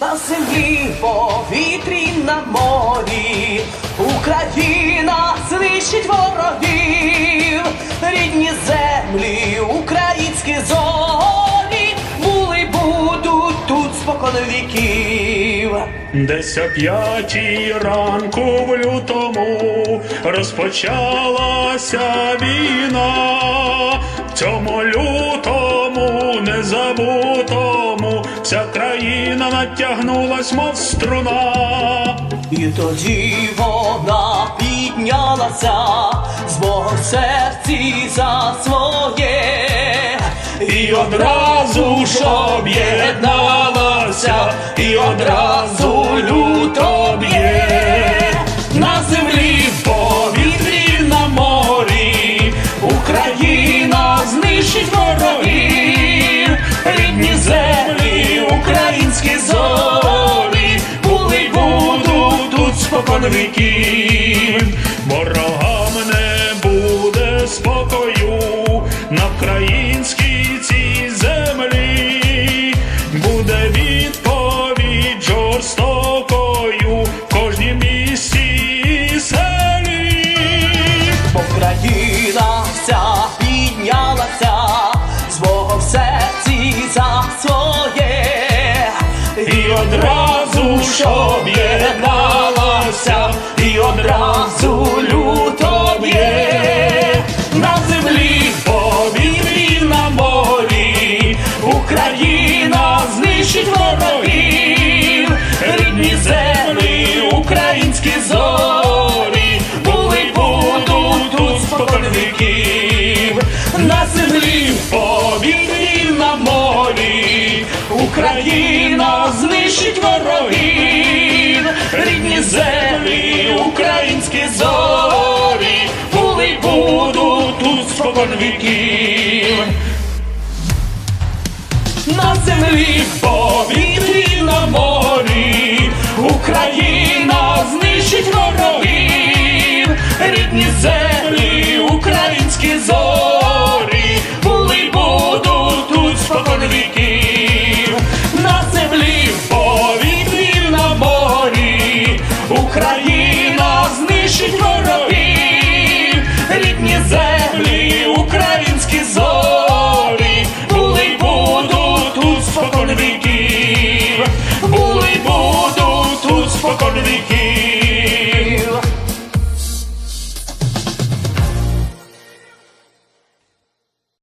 На землі, повітрі, на морі, Україна знищить ворогів, рідні землі, українські зорі, були будуть тут спокон віків. Десь о п'ятій ранку в лютому розпочалася війна. В цьому лютому незабутому вся країна натягнулась, мов струна. І тоді вона піднялася з мого серці за своє. І одразу ж об'єдналася, і одразу тут ворогам не буде спокою на українській цій землі, буде відповідь жорстокою в кожній місті і селі. Бо країна вся піднялася з Богом в серці за своє. І одразу ж об'єдналася, землі, в повітрі, на морі, Україна знищить ворогів, рідні землі, українські зорі, були будуть тут спокон віків. На землі, в повітрі, на морі, Україна знищить ворогів, рідні землі, українські зорі, Україно знищить ворогів, рідні землі, українські зорі, були й будуть тут спокон були й будуть тут спокон.